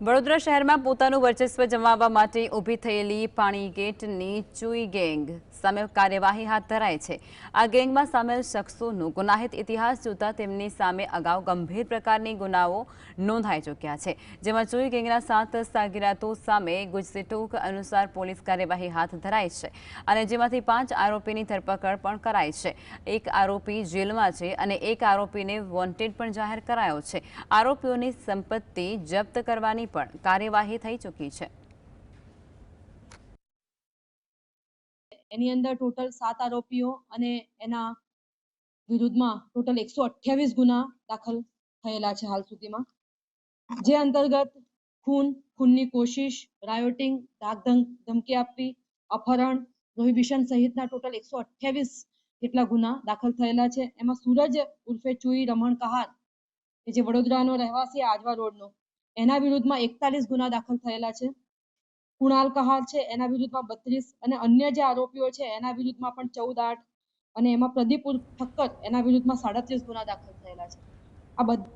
વડોદરા શહેરમાં પોતાનું વર્ચસ્વ જમાવવા માટે ઊભી થયેલી પાણી ગેટની ચુઈ ગેંગ સામે કાર્યવાહી હાથ ધરાઈ છે. આ ગેંગમાં સામેલ શખ્સોનો ગુનાહિત ઇતિહાસ જોતા તેમની સામે અગાઉ ગંભીર પ્રકારની ગુનાઓ નોંધાઈ ચૂક્યા છે. જેમાં ચુઈ ગેંગના સાત સાગીરાતો સામે ગુજસીટોક અનુસાર પોલીસ કાર્યવાહી હાથ ધરાઈ છે અને જેમાંથી પાંચ આરોપીની ધરપકડ પણ કરાઈ છે. એક આરોપી જેલમાં છે અને એક આરોપીને વોન્ટેડ પણ જાહેર કરાયો છે. આરોપીઓની સંપત્તિ જપ્ત કરવાની પણ કાર્યવાહી થઈ ચૂકી છે. એની અંદર ટોટલ સાત આરોપીઓ અને એના વિરુદ્ધમાં ટોટલ એકસો અઠ્યાવીસ ગુના દાખલ થયેલા છે હાલ સુધીમાં. જે અંતર્ગત ખૂન, ખૂનની કોશિશ રાયોટિંગ ધાક ધમકી આપવી, અપહરણ પ્રોહિબિશન સહિતના ટોટલ એકસો અઠ્યાવીસ જેટલા ગુના દાખલ થયેલા છે. એમાં સુરજ ઉર્ફે ચુઈ રમણ કહાર, કે જે વડોદરાનો રહેવાસી આજવા રોડનો એના વિરુદ્ધમાં એકતાલીસ ગુના દાખલ થયેલા છે. કુણાલ કહાર છે, એના વિરુદ્ધમાં બત્રીસ અને અન્ય જે આરોપીઓ છે, એના વિરુદ્ધમાં પણ ચૌદ, આઠ અને એમાં પ્રદીપ ઠક્કર એના વિરુદ્ધમાં સાડત્રીસ ગુના દાખલ થયેલા છે. આ બધ